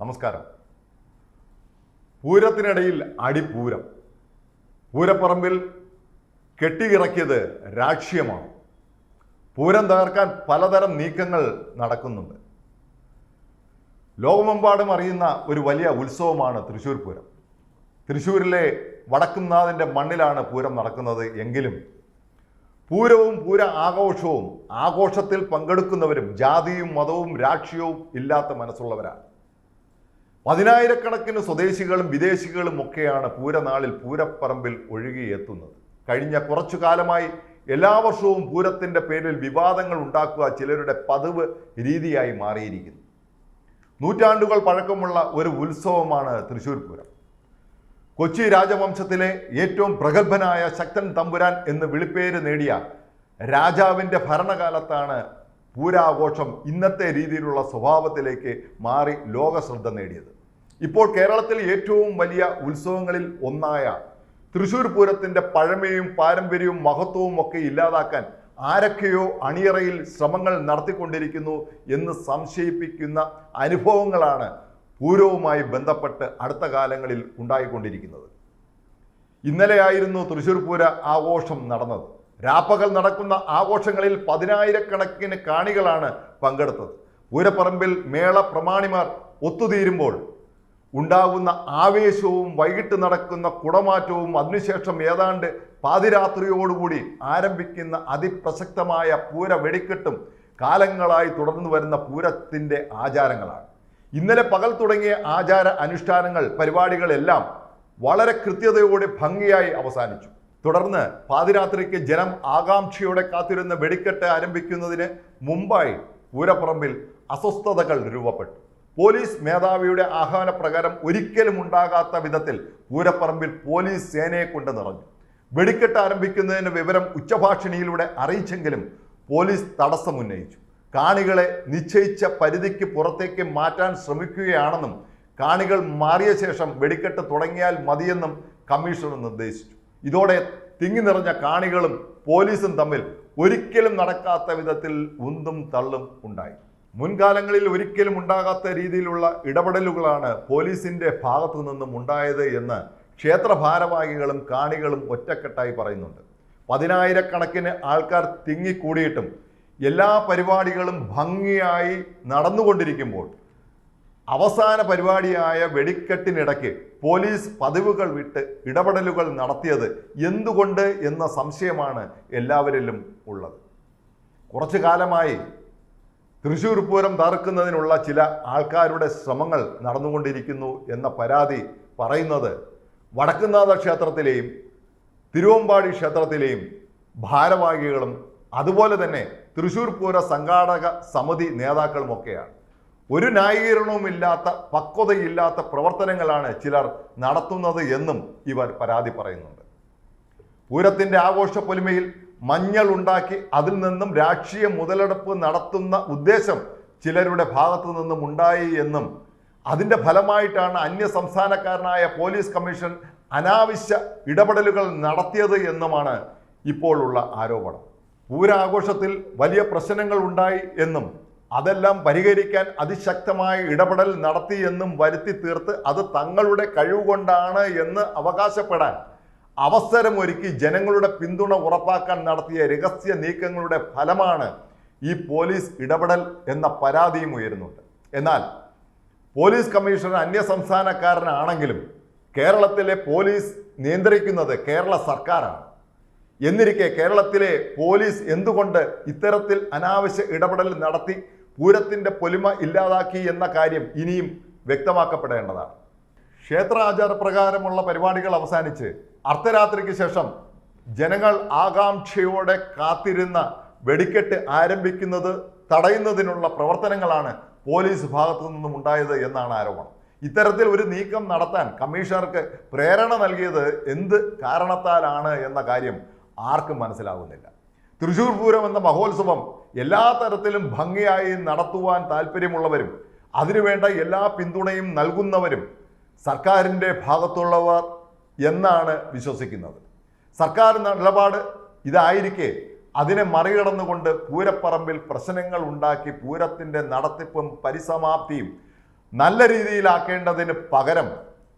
നമസ്കാരം. പൂരത്തിനിടയിൽ അടിപൂരം. പൂരപ്പറമ്പിൽ കെട്ടിയിറക്കിയത് രാഷ്ട്രീയമാണ്. പൂരം തകർക്കാൻ പലതരം നീക്കങ്ങൾ നടക്കുന്നുണ്ട്. ലോകമെമ്പാടും അറിയുന്ന ഒരു വലിയ ഉത്സവമാണ് തൃശ്ശൂർ പൂരം. തൃശ്ശൂരിലെ വടക്കുംനാഥിന്റെ മണ്ണിലാണ് പൂരം നടക്കുന്നത് എങ്കിലും പൂരവും പൂര ആഘോഷവും ആഘോഷത്തിൽ പങ്കെടുക്കുന്നവരും ജാതിയും മതവും രാഷ്ട്രീയവും ഇല്ലാത്ത മനസ്സുള്ളവരാണ്. പതിനായിരക്കണക്കിന് സ്വദേശികളും വിദേശികളും ഒക്കെയാണ് പൂരനാളിൽ പൂരപ്പറമ്പിൽ ഒഴുകിയെത്തുന്നത് കഴിഞ്ഞ കുറച്ചു കാലമായി എല്ലാ വർഷവും പൂരത്തിന്റെ പേരിൽ വിവാദങ്ങൾ ഉണ്ടാക്കുക ചിലരുടെ പതിവ് രീതിയായി മാറിയിരിക്കുന്നു. നൂറ്റാണ്ടുകൾ പഴക്കമുള്ള ഒരു ഉത്സവമാണ് തൃശ്ശൂർ പൂരം. കൊച്ചി രാജവംശത്തിലെ ഏറ്റവും പ്രഗത്ഭനായ ശക്തൻ തമ്പുരാൻ എന്ന് വിളിപ്പേര് നേടിയ രാജാവിന്റെ ഭരണകാലത്താണ് പൂരാഘോഷം ഇന്നത്തെ രീതിയിലുള്ള സ്വഭാവത്തിലേക്ക് മാറി ലോകശ്രദ്ധ നേടിയത്. ഇപ്പോൾ കേരളത്തിലെ ഏറ്റവും വലിയ ഉത്സവങ്ങളിൽ ഒന്നായ തൃശൂർ പൂരത്തിന്റെ പഴമയും പാരമ്പര്യവും മഹത്വവും ഒക്കെ ഇല്ലാതാക്കാൻ ആരൊക്കെയോ അണിയറയിൽ ശ്രമങ്ങൾ നടത്തിക്കൊണ്ടിരിക്കുന്നു എന്ന് സംശയിപ്പിക്കുന്ന അനുഭവങ്ങളാണ് പൂരവുമായി ബന്ധപ്പെട്ട് അടുത്ത കാലങ്ങളിൽ ഉണ്ടായിക്കൊണ്ടിരിക്കുന്നത്. ഇന്നലെയായിരുന്നു തൃശൂർ പൂര ആഘോഷം നടന്നത്. രാപ്പകൽ നടക്കുന്ന ആഘോഷങ്ങളിൽ പതിനായിരക്കണക്കിന് കാണികളാണ് പങ്കെടുത്തത്. പൂരപ്പറമ്പിൽ മേള പ്രമാണിമാർ ഒത്തുതീരുമ്പോൾ ഉണ്ടാകുന്ന ആവേശവും വൈകിട്ട് നടക്കുന്ന കുടമാറ്റവും അതിനുശേഷം ഏതാണ്ട് പാതിരാത്രിയോടുകൂടി ആരംഭിക്കുന്ന അതിപ്രസക്തമായ പൂര വെടിക്കെട്ടും കാലങ്ങളായി തുടർന്നു വരുന്ന പൂരത്തിന്റെ ആചാരങ്ങളാണ്. ഇന്നലെ പകൽ തുടങ്ങിയ ആചാര അനുഷ്ഠാനങ്ങൾ പരിപാടികളെല്ലാം വളരെ കൃത്യതയോടെ ഭംഗിയായി അവസാനിച്ചു. തുടർന്ന് പാതിരാത്രിക്ക് ജനം ആകാംക്ഷയോടെ കാത്തിരുന്ന വെടിക്കെട്ട് ആരംഭിക്കുന്നതിന് മുമ്പായി പൂരപ്പറമ്പിൽ അസ്വസ്ഥതകൾ രൂപപ്പെട്ടു. പോലീസ് മേധാവിയുടെ ആഹ്വാനപ്രകാരം ഒരിക്കലും ഉണ്ടാകാത്ത വിധത്തിൽ പൂരപ്പറമ്പിൽ പോലീസ് സേനയെ കൊണ്ട് നിറഞ്ഞു. വെടിക്കെട്ട് ആരംഭിക്കുന്നതിന് വിവരം ഉച്ചഭാഷിണിയിലൂടെ അറിയിച്ചെങ്കിലും പോലീസ് തടസ്സമുന്നയിച്ചു കാണികളെ നിശ്ചയിച്ച പരിധിക്ക് പുറത്തേക്ക് മാറ്റാൻ ശ്രമിക്കുകയാണെന്നും കാണികൾ മാറിയ ശേഷം വെടിക്കെട്ട് തുടങ്ങിയാൽ മതിയെന്നും കമ്മീഷണർ നിർദ്ദേശിച്ചു. ഇതോടെ തിങ്ങി നിറഞ്ഞ കാണികളും പോലീസും തമ്മിൽ ഒരിക്കലും നടക്കാത്ത വിധത്തിൽ ഉന്തും തള്ളും ഉണ്ടായി. മുൻകാലങ്ങളിൽ ഒരിക്കലും ഉണ്ടാകാത്ത രീതിയിലുള്ള ഇടപെടലുകളാണ് പോലീസിന്റെ ഭാഗത്തു നിന്നും ഉണ്ടായത് എന്ന് ക്ഷേത്ര ഭാരവാഹികളും കാണികളും ഒറ്റക്കെട്ടായി പറയുന്നുണ്ട്. പതിനായിരക്കണക്കിന് ആൾക്കാർ തിങ്ങിക്കൂടിയിട്ടും എല്ലാ പരിപാടികളും ഭംഗിയായി നടന്നുകൊണ്ടിരിക്കുമ്പോൾ അവസാന പരിപാടിയായ വെടിക്കെട്ടിനിടയ്ക്ക് പോലീസ് പതിവുകൾ വിട്ട് ഇടപെടലുകൾ നടത്തിയത് എന്തുകൊണ്ട് എന്ന സംശയമാണ് എല്ലാവരിലും ഉള്ളത്. കുറച്ചു കാലമായി തൃശ്ശൂർ പൂരം തകർക്കുന്നതിനുള്ള ചില ആൾക്കാരുടെ ശ്രമങ്ങൾ നടന്നുകൊണ്ടിരിക്കുന്നു എന്ന പരാതി പറയുന്നത് വടക്കുന്നാഥ ക്ഷേത്രത്തിലെയും തിരുവമ്പാടി ക്ഷേത്രത്തിലെയും ഭാരവാഹികളും അതുപോലെ തന്നെ തൃശ്ശൂർ പൂര സംഘാടക സമിതി നേതാക്കളുമൊക്കെയാണ് ഒരു ന്യായീകരണവുമില്ലാത്ത പക്വതയില്ലാത്ത പ്രവർത്തനങ്ങളാണ് ചിലർ നടത്തുന്നത് എന്നും ഇവർ പരാതി പറയുന്നുണ്ട്. പൂരത്തിന്റെ ആഘോഷ പൊലിമയിൽ മഞ്ഞൾ ഉണ്ടാക്കി അതിൽ നിന്നും രാഷ്ട്രീയ മുതലെടുപ്പ് നടത്തുന്ന ഉദ്ദേശം ചിലരുടെ ഭാഗത്തു നിന്നും ഉണ്ടായി എന്നും അതിന്റെ ഫലമായിട്ടാണ് അന്യ സംസ്ഥാനക്കാരനായ പോലീസ് കമ്മീഷൻ അനാവശ്യ ഇടപെടലുകൾ നടത്തിയത് എന്നുമാണ് ഇപ്പോഴുള്ള ആരോപണം. പൂരാഘോഷത്തിൽ വലിയ പ്രശ്നങ്ങൾ ഉണ്ടായി എന്നും അതെല്ലാം പരിഹരിക്കാൻ അതിശക്തമായ ഇടപെടൽ നടത്തിയെന്നും വരുത്തി തീർത്ത് അത് തങ്ങളുടെ കഴിവുകൊണ്ടാണ് എന്ന് അവകാശപ്പെടാൻ അവസരമൊരുക്കി ജനങ്ങളുടെ പിന്തുണ ഉറപ്പാക്കാൻ നടത്തിയ രഹസ്യ നീക്കങ്ങളുടെ ഫലമാണ് ഈ പോലീസ് ഇടപെടൽ എന്ന പരാതിയും ഉയരുന്നുണ്ട്. എന്നാൽ പോലീസ് കമ്മീഷണർ അന്യസംസ്ഥാനക്കാരനാണെങ്കിലും കേരളത്തിലെ പോലീസ് നിയന്ത്രിക്കുന്നത് കേരള സർക്കാരാണ്. എന്നിരിക്കെ കേരളത്തിലെ പോലീസ് എന്തുകൊണ്ട് ഇത്തരത്തിൽ അനാവശ്യ ഇടപെടൽ നടത്തി പൂരത്തിന്റെ പൊലിമ ഇല്ലാതാക്കി എന്ന കാര്യം ഇനിയും വ്യക്തമാക്കപ്പെടേണ്ടതാണ്. ക്ഷേത്ര ആചാരപ്രകാരമുള്ള പരിപാടികൾ അവസാനിച്ച് അർദ്ധരാത്രിക്ക് ശേഷം ജനങ്ങൾ ആകാംക്ഷയോടെ കാത്തിരുന്ന വെടിക്കെട്ട് ആരംഭിക്കുന്നത് തടയുന്നതിനുള്ള പ്രവർത്തനങ്ങളാണ് പോലീസ് ഭാഗത്തു നിന്നും ഉണ്ടായത് എന്നാണ് ആരോപണം. ഇത്തരത്തിൽ ഒരു നീക്കം നടത്താൻ കമ്മീഷണർക്ക് പ്രേരണ നൽകിയത് എന്ത് കാരണത്താലാണ് എന്ന കാര്യം ആർക്കും മനസ്സിലാകുന്നില്ല. തൃശൂർ പൂരം എന്ന മഹോത്സവം എല്ലാ തരത്തിലും ഭംഗിയായി നടത്തുവാൻ താല്പര്യമുള്ളവരും അതിനുവേണ്ട എല്ലാ പിന്തുണയും നൽകുന്നവരും സർക്കാരിന്റെ ഭാഗത്തുള്ളവർ എന്നാണ് വിശ്വസിക്കുന്നത്. സർക്കാർ നിലപാട് ഇതായിരിക്കെ. അതിനെ മറികടന്നുകൊണ്ട് പൂരപ്പറമ്പിൽ പ്രശ്നങ്ങൾ ഉണ്ടാക്കി പൂരത്തിന്റെ നടത്തിപ്പും പരിസമാപ്തിയും നല്ല രീതിയിലാക്കേണ്ടതിന് പകരം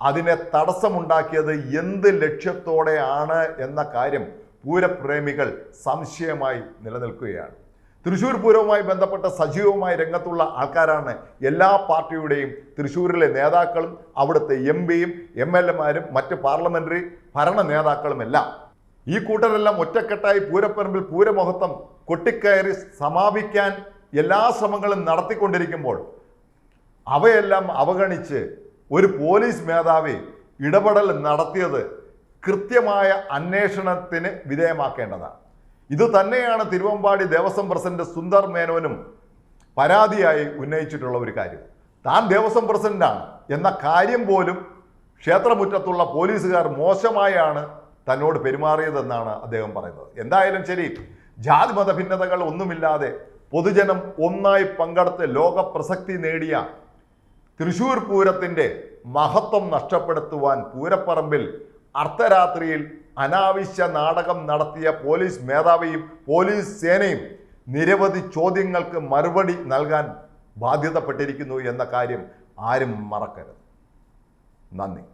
അതിനെ തടസ്സമുണ്ടാക്കിയത് എന്ത് ലക്ഷ്യത്തോടെയാണ് എന്ന കാര്യം പൂരപ്രേമികൾ സംശയമായി നിലനിൽക്കുകയാണ്. തൃശ്ശൂർ പൂരവുമായി ബന്ധപ്പെട്ട സജീവമായ രംഗത്തുള്ള ആൾക്കാരാണ് എല്ലാ പാർട്ടിയുടെയും തൃശ്ശൂരിലെ നേതാക്കളും അവിടുത്തെ എം പിയും എം എൽ എമാരും മറ്റ് പാർലമെന്ററി ഭരണ നേതാക്കളും എല്ലാം. ഈ കൂട്ടരെല്ലാം ഒറ്റക്കെട്ടായി പൂരപ്പറമ്പിൽ പൂരമഹത്വം കൊട്ടിക്കയറി സമാപിക്കാൻ എല്ലാ ശ്രമങ്ങളും നടത്തിക്കൊണ്ടിരിക്കുമ്പോൾ അവയെല്ലാം അവഗണിച്ച് ഒരു പോലീസ് മേധാവി ഇടപെടൽ നടത്തിയത് കൃത്യമായ അന്വേഷണത്തിന് വിധേയമാക്കേണ്ടതാണ്. ഇത് തന്നെയാണ് തിരുവമ്പാടി ദേവസ്വം പ്രസിഡന്റ് സുന്ദർ മേനോനും പരാതിയായി ഉന്നയിച്ചിട്ടുള്ള ഒരു കാര്യം. താൻ ദേവസ്വം പ്രസിഡന്റാണ്. എന്ന കാര്യം പോലും ക്ഷേത്രമുറ്റത്തുള്ള പോലീസുകാർ മോശമായാണ് തന്നോട് പെരുമാറിയതെന്നാണ് അദ്ദേഹം പറയുന്നത്. എന്തായാലും ശരി ജാതി മത ഭിന്നതകൾ ഒന്നുമില്ലാതെ പൊതുജനം ഒന്നായി പങ്കെടുത്ത് ലോക പ്രസക്തി നേടിയ തൃശൂർ പൂരത്തിന്റെ മഹത്വം നഷ്ടപ്പെടുത്തുവാൻ പൂരപ്പറമ്പിൽ അർദ്ധരാത്രിയിൽ അനാവശ്യ നാടകം നടത്തിയ പോലീസ് മേധാവിയും പോലീസ് സേനയും നിരവധി ചോദ്യങ്ങൾക്ക് മറുപടി നൽകാൻ ബാധ്യതപ്പെട്ടിരിക്കുന്നു എന്ന കാര്യം ആരും മറക്കരുത്. നന്ദി.